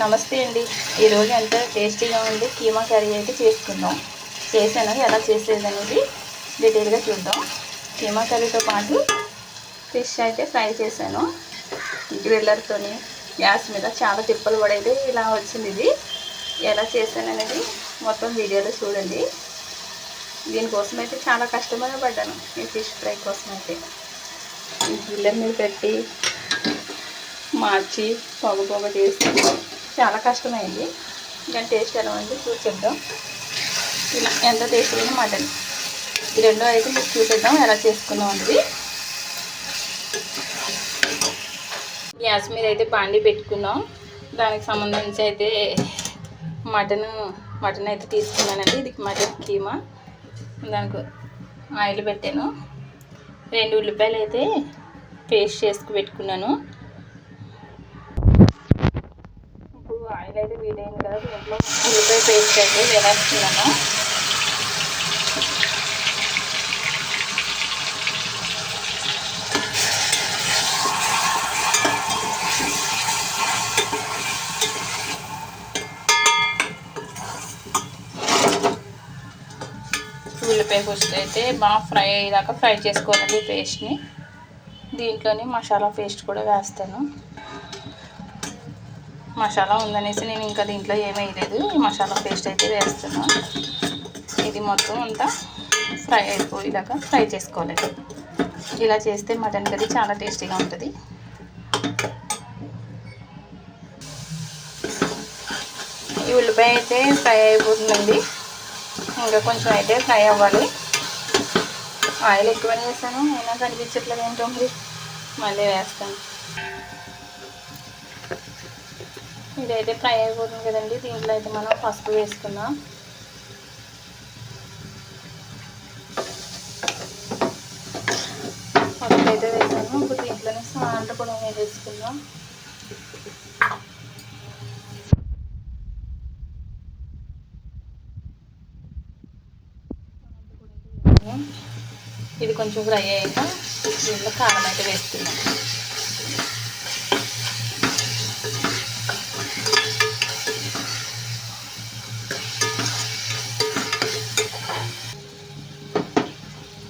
నమస్తే అండి. ఈరోజు ఎంతో టేస్టీగా ఉంది కీమా కర్రీ అయితే చేసుకుందాం. చేశాను? ఎలా చేసేది అనేది డీటెయిల్గా చూద్దాం. కీమా కర్రీతో పాటు ఫిష్ అయితే ఫ్రై చేశాను. గ్రిల్లర్తో గ్యాస్ మీద చాలా తిప్పలు పడేది ఇలా వచ్చింది ఇది. ఎలా చేశాను అనేది మొత్తం వీడియోలో చూడండి. దీనికోసం అయితే చాలా కష్టమైన పడ్డాను ఈ ఫిష్ ఫ్రై కోసం అయితే. ఈ గ్రిల్లర్ మీద పెట్టి మార్చి పొగ పొగ చేసి చాలా కష్టమైంది. ఇంకా టేస్ట్ ఎలా ఉంది చూసేద్దాం. ఇలా ఎంత టేస్ట్ అయినా మటన్. ఈ రెండో అయితే మీకు చూసేద్దాం ఎలా చేసుకున్నాం అనేది. గ్యాస్ మీద అయితే బాండి పెట్టుకున్నాం. దానికి సంబంధించి అయితే మటన్ మటన్ అయితే తీసుకున్నానండి. ఇది మటన్ కీమా. దానికి ఆయిల్ పెట్టాను. రెండు ఉల్లిపాయలు అయితే పేస్ట్ చేసుకు పెట్టుకున్నాను ఇప్పుడు ఆయిల్ అయితే వీడైంది కదా దీంట్లో ఉల్లిపాయ పేస్ట్ అయితే వేసేస్తున్నాను ఉల్లిపాయ పేస్ట్ అయితే బాగా ఫ్రై అయ్యేదాకా ఫ్రై చేసుకోవాలి పేస్ట్ని. దీంట్లోనే మసాలా పేస్ట్ కూడా వేస్తాను. మసాలా ఉందనేసి నేను ఇంకా దీంట్లో ఏమీ వేయలేదు. ఈ మసాలా పేస్ట్ అయితే వేస్తున్నాను ఇది మొత్తం అంతా ఫ్రై అయిపోయేదాకా ఫ్రై చేసుకోవాలి. ఇలా చేస్తే మటన్ కర్రీ చాలా టేస్టీగా ఉంటుంది. ఈ ఉల్లిపాయ అయితే ఫ్రై అయిపోతుందండి. ఇంకా కొంచెం అయితే ఫ్రై అవ్వాలి. ఆయిల్ ఎక్కువ వేసాను అయినా కనిపించట్లేదు ఏంటో మళ్ళీ వేస్తాను. ఇదైతే ఫ్రై అయిపోతుంది కదండి. దీంట్లో అయితే మనం పసుపు వేసుకుందాం. పసుపు అయితే వేసాను. ఇప్పుడు దీంట్లోనే సాల్ట్ కూడా వేసుకుందాం. ఇది కొంచెం ఫ్రై అయ్యాక దీంట్లో కారం అయితే వేసుకుందాం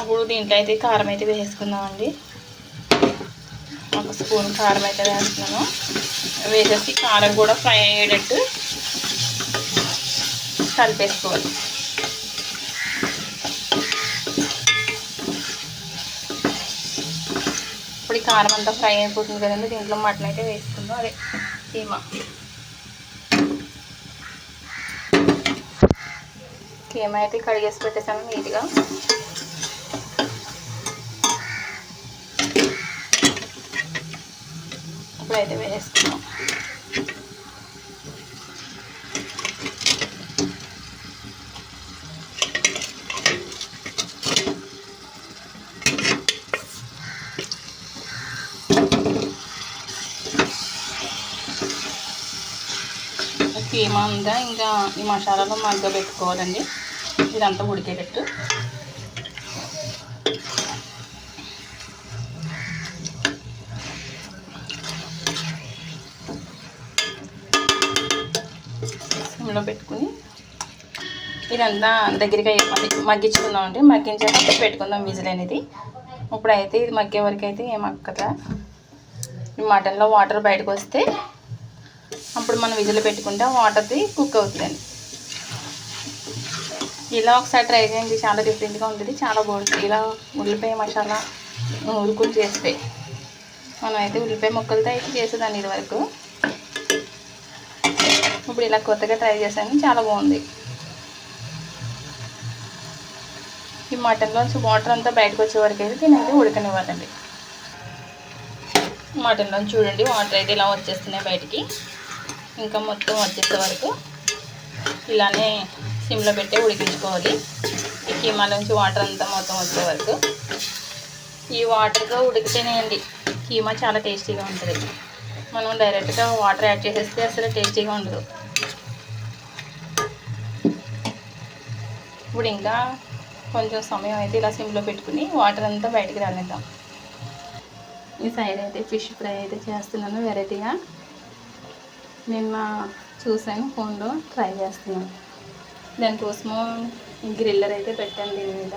అప్పుడు దీంట్లో అయితే కారం అయితే వేసుకుందామండి. ఒక స్పూన్ కారం అయితే వేస్తున్నాను వేసేసి కారం కూడా ఫ్రై అయ్యేటట్టు కలిపేసుకోవాలి. ఇప్పుడు ఈ కారం అంతా ఫ్రై అయిపోతుంది కదండి దీంట్లో మటన్ అయితే వేసుకుందాం. అదే కీమా. కీమా అయితే కడిగేసి పెట్టేసాను నీట్గా. ఇప్పుడైతే వేసుకుందాం కీమా ఉందా ఇంకా ఈ మసాలాలో మగ్గ పెట్టుకోవాలండి. ఇదంతా ఉడికేటట్టు. సిమ్లో పెట్టుకుని ఇదంతా దగ్గరగా మగ్గించుకుందాం అండి మగ్గించుకుందామండి. మగ్గించాక పెట్టుకుందాం విజిల్ అనేది. ఇప్పుడైతే ఇది మగ్గే వరకు అయితే ఏం అక్కదా ఈ మటన్లో వాటర్ బయటకు వస్తే అప్పుడు మనం విజిల్ పెట్టుకుంటే వాటర్ది కుక్ అవుతుందండి. ఇలా ఒకసారి ట్రై చేయండి. చాలా డిఫరెంట్గా ఉంటుంది. చాలా బాగుంటుంది. ఇలా ఉల్లిపాయ మసాలా ఉరుకులు చేస్తే. మనం అయితే ఉల్లిపాయ ముక్కలతో అయితే చేసేదాన్ని ఇది వరకు ఇప్పుడు ఇలా కొత్తగా ట్రై చేశాను. చాలా బాగుంది. ఈ మటన్లోంచి వాటర్ అంతా బయటకు వచ్చే వరకు అయితే దీని అయితే ఉడకనివ్వాలండి మటన్లోంచి చూడండి వాటర్ అయితే ఇలా వచ్చేస్తున్నాయి బయటికి. ఇంకా మొత్తం వచ్చేసే వరకు ఇలానే సిమ్లో పెట్టి ఉడికించుకోవాలి. ఈ కీమాలోంచి వాటర్ అంతా మొత్తం వచ్చే వరకు. ఈ వాటర్తో ఉడికితేనే అండి కీమా చాలా టేస్టీగా ఉంటుంది. మనం డైరెక్ట్గా వాటర్ యాడ్ చేసేస్తే అసలు టేస్టీగా ఉండదు. ఇప్పుడు ఇంకా కొంచెం సమయం అయితే ఇలా సిమ్లో పెట్టుకుని వాటర్ అంతా బయటికి రానిద్దాం. ఈ సైడ్ అయితే ఫిష్ ఫ్రై అయితే చేస్తున్నాను వెరైటీగా. నిన్న చూసాను ఫోన్లో ట్రై చేస్తున్నాను. దానికోసము గ్రిల్లర్ అయితే పెట్టాను దీని మీద.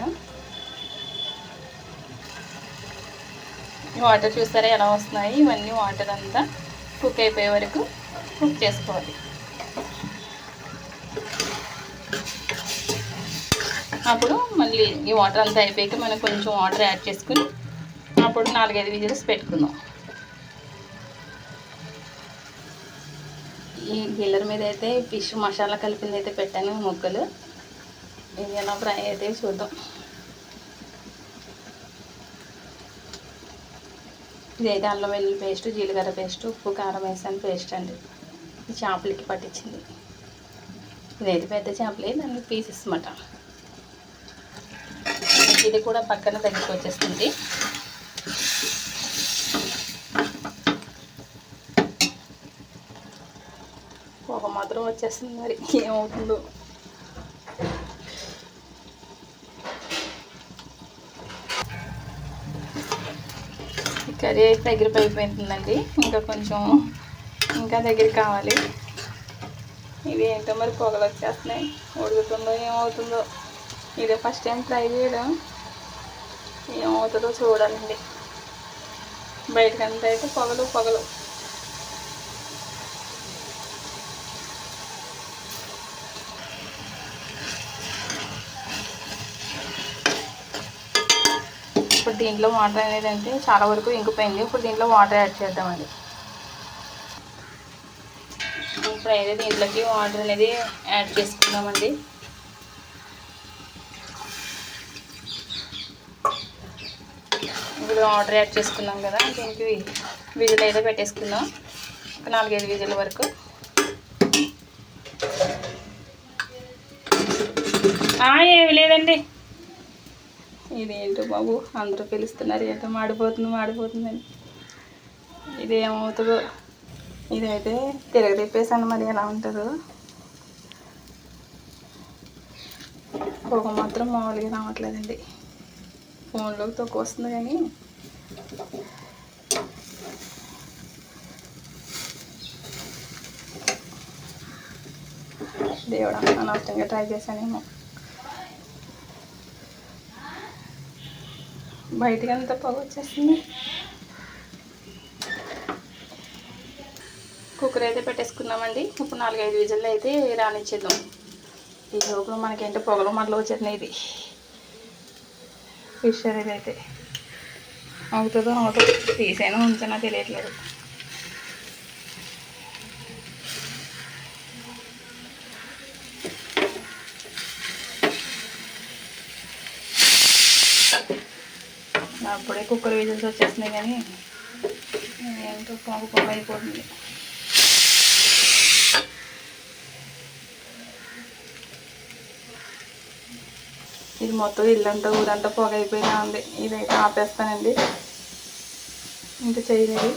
వాటర్ చూస్తారా ఎలా వస్తున్నాయి? ఇవన్నీ వాటర్ అంతా కుక్ అయిపోయే వరకు కుక్ చేసుకోవాలి. అప్పుడు మళ్ళీ ఈ వాటర్ అంతా అయిపోయాక మనం కొంచెం వాటర్ యాడ్ చేసుకుని అప్పుడు నాలుగైదు విజిల్స్ పెట్టుకుందాం. ఈ గిల్లర్ మీద అయితే ఫిష్ మసాలా కలిపింది అయితే పెట్టాను ముక్కలు. ఇది ఎలా ఫ్రై అయితే చూద్దాం. ఇదైతే అల్లం వెల్లుల్లి పేస్ట్ జీలకర్ర పేస్ట్ ఉప్పు కారం వేసాను పేస్ట్ అండి. చేపలకి పట్టించింది. ఇదైతే పెద్ద చేపలే దానికి పీసెస్ అన్నమాట. ఇది కూడా పక్కన దగ్గరికి వచ్చేస్తుంది. ఒక మాత్రం వచ్చేస్తుంది మరి ఏమవుతుందో. కర్రీ అయితే దగ్గర అయిపోతుందండి ఇంకా కొంచెం ఇంకా దగ్గర కావాలి. ఇవి ఏంటో మరి పొగలు వచ్చేస్తున్నాయి. ఉడుకుతుందో ఏమవుతుందో. ఇదే ఫస్ట్ టైం ట్రై చేయడం. ఏమవుతుందో చూడాలండి. బయటకంతా అయితే పొగలు పొగలు. ఇప్పుడు దీంట్లో వాటర్ అనేది అంటే చాలా వరకు ఇంకిపోయింది. ఇప్పుడు దీంట్లో వాటర్ యాడ్ చేద్దామండి. ఇప్పుడు అయితే దీంట్లోకి వాటర్ అనేది యాడ్ చేసుకుందామండి. ఇప్పుడు వాటర్ యాడ్ చేసుకున్నాం కదా దీనికి విజిల్ అయితే పెట్టేసుకుందాం. ఒక నాలుగైదు విజిల్ వరకు. ఏమి లేదండి. ఇదేంటో బాబు అందరూ పిలుస్తున్నారు ఏంటో మాడిపోతుంది మాడిపోతుందని ఇది ఏమవుతుందో ఇదైతే తిరగదిప్పేసాను మరి ఎలా ఉంటుందో. పొగ మాత్రం మామూలుగా రావట్లేదండి. ఫోన్లోకి తక్కువ వస్తుంది కానీ. దేవుడా అనవసరంగా ట్రై చేశానేమో. బయటికి అంతా పొగ వచ్చేస్తుంది. కుక్కర్ అయితే పెట్టేసుకున్నామండి. ఇప్పుడు నాలుగైదు విజిల్లు అయితే రానిచ్చేద్దాం. ఈ లోపల మనకేంటో పొగలు మనలో వచ్చేస్తున్నాయి ఇది. ఫిష్ అనేది అయితే అవుతుందో అవుతుందో తీసైనా ఉంచనా తెలియట్లేదు. అప్పుడే కుక్కర్ విజిల్స్ వచ్చేస్తున్నాయి కానీ ఏంటో పొగ పొగ అయిపోతుంది. ఇది మొత్తం ఇల్లంతా ఊరంతా పొగ అయిపోయినా ఉంది. ఇదైతే ఆపేస్తానండి. ఇంకా చేయలేదు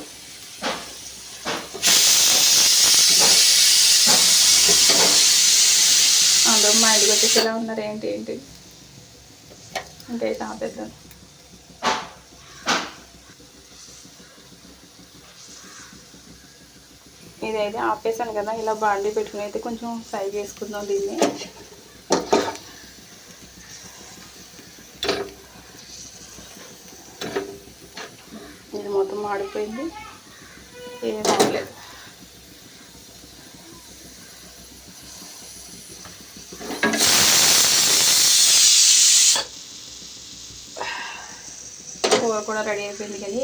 అందరూ మా ఇంటికి వచ్చేసి ఇలా ఉన్నారు. ఏంటి ఏంటి? ఇంకైతే ఆపేద్దాం. ఇదైతే ఆపేసాను కదా ఇలా బాండీ పెట్టుకుని అయితే కొంచెం ఫ్రై చేసుకుందాం దీన్ని ఇది మొత్తం మాడిపోయింది ఏం అవ్వలేదు కూర కూడా రెడీ అయిపోయింది కానీ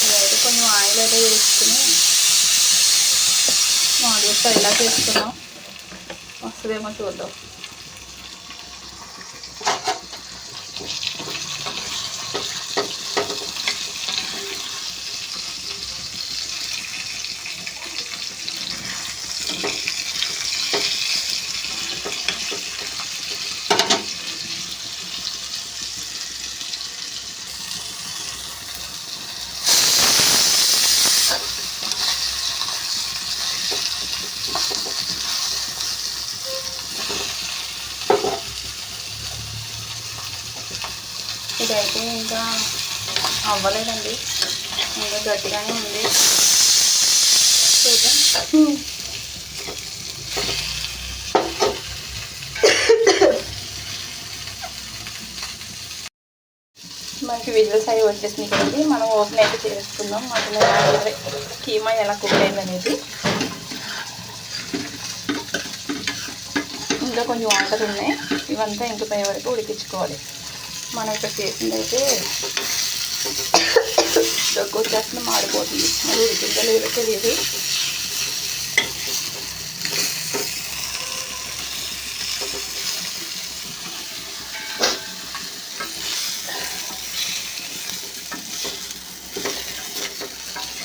ఇదైతే కొంచెం ఆయిల్ అయితే వేసుకుని మామూలుగా ఇలా చేసుకున్నాం వస్తుందేమో చూద్దాం. ఇదైతే ఇంకా అవ్వలేదండి. ఇంకా గట్టిగానే ఉంది. చూద్దాం. మనకి విజిల్స్ అవి వచ్చేసినాయి కదండి. మనం ఓపెన్ అయితే చేసుకుందాం. మటన్ కీమా ఎలా కుక్ అయింది అనేది. ఇంకా కొంచెం వాటర్ ఉన్నాయి. ఇవంతా ఇంకిపోయే వరకు ఉడికించుకోవాలి. మనం ఇక్కడ చేసిందైతే అయితే దగ్గు వచ్చేస్తుంది మాడిపోతుంది. మరి ఉడికిందో లేదో తెలియదు.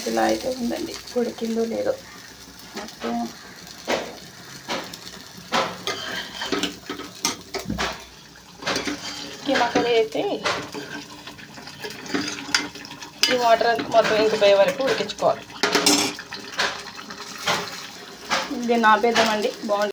ఇలా అయితే ఉందండి. ఉడికిందో లేదో. మొత్తం కీమా కర్రీ అయితే ఈ వాటర్ అంతా మొత్తం ఇంకిపోయే వరకు ఉడికించుకోవాలి. ఇది నాపేద్దామండి. బాగుంటుంది.